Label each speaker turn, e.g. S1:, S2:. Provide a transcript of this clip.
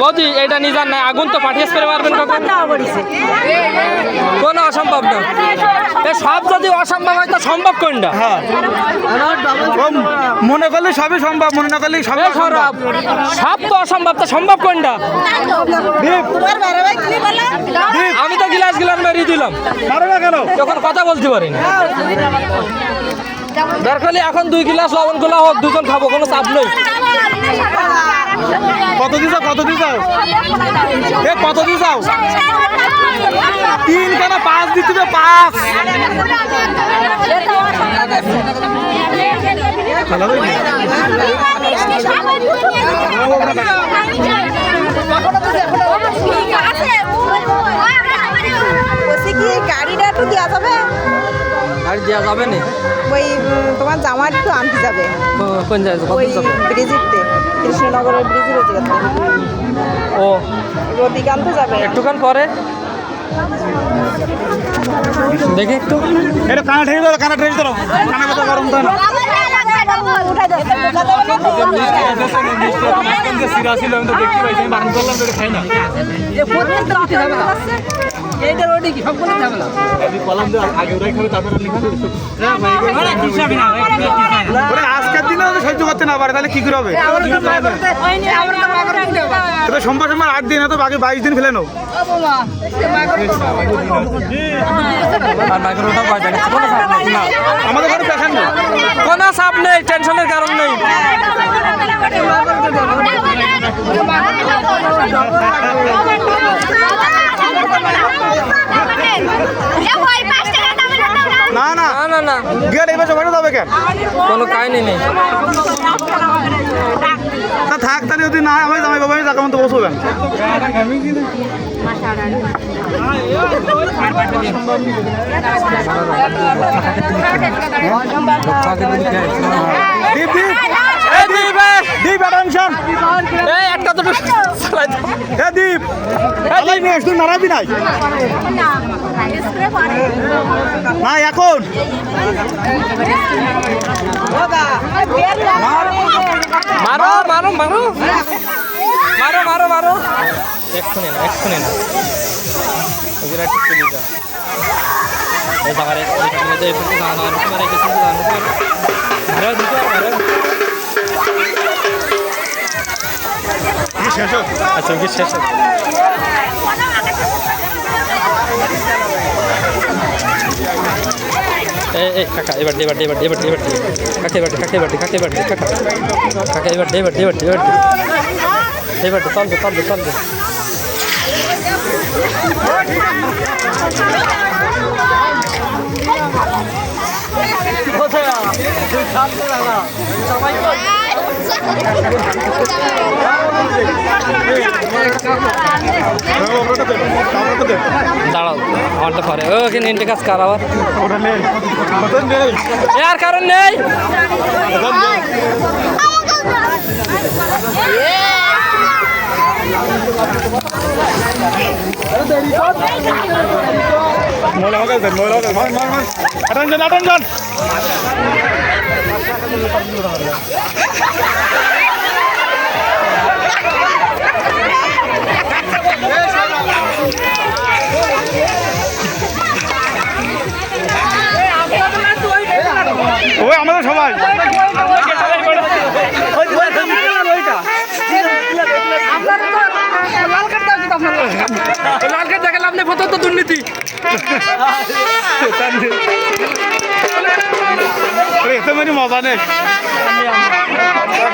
S1: বৌদি এটা নিজান না আগুন তো পাঠিয়ে স্প্রে মারবেন কখন? কোনো অসম্ভব না। এ সব যদি অসম্ভব হয় তো সম্ভব কোনটা?
S2: হ্যাঁ। মনে করলে সবই সম্ভব মনে না করলে সবই
S1: খারাপ সব তো অসম্ভব তো সম্ভব কোনটা? আমি তো গিলাস গিলাস মেরিয়ে দিলাম।
S2: মারো না কেন?
S1: তখন কথা বলতে পারিনি। দরকার এখন দুই গিলাস লবণগুলা হোক দুজন খাব কোনো চাপ নেই।
S2: কত দিছ কত দিছ এ কত দিছ তিন কেন পাঁচ দিতে হবে পাঁচ।
S3: গাড়িটা একটু দেওয়া যাবে?
S1: আর দেওয়া যাবে না?
S3: ওই তোমার একটু আনতে যাবে।
S1: কোন
S3: ওই ব্রিজিতে কৃষ্ণনগরের ব্রিজের
S1: ও।
S3: রতিক আনতে যাবে।
S1: একটুখান পরে। দেখি একটু।
S2: এটা কানা ঠেকে ধরো কানা ঠেকে ধরো। কানা কথা গরম তো না
S3: দাও
S2: ওরে আজকের দিনে সহ্য করতে না পারে তাহলে কি করে হবে সোমবার সোমবার আট দিন তো বাকি বাইশ দিন ফেলে নাও
S1: কোনো
S2: আমাদের নেই
S1: কোনো চাপ নেই টেনশনের কারণ নেই
S2: না না।
S1: না না না।
S2: গেলে এবার সবাই যাবে কেন?
S1: কোনো কাহিনী নেই।
S2: তা থাক তাহলে যদি না হয় জামাই বাবা আমি তো বসবেন দীপ
S1: এই দীপ। এই, এই একটা দুটো চালাই দাও।
S2: এ দীপ নিয়ে আসুন নারাবি নাই না এখন
S1: মারো মারো মারো মারো মারো মারো এক্ষুনি না এক্ষুনি না ওগুলো একটু চলে যা এই জায়গায় এই আচ্ছা কি শেষ এই কাকা এবার এবার এবার এবার এবার কাকে এবার কাকে এবার কাকে এবার কাকা কাকা এবার এবার এবার এবার এবার চল দে চল দে চল দে
S2: দে।
S1: দাঁড়াও আমারটা পরে ওকে নিনটে কাজ কর আবার? আর কারণ নেই।
S2: অ্যাটেনশন
S1: লাল কার্ড দেখালে আপনি প্রথম তো দুর্নীতি
S2: এতে মজা নেই।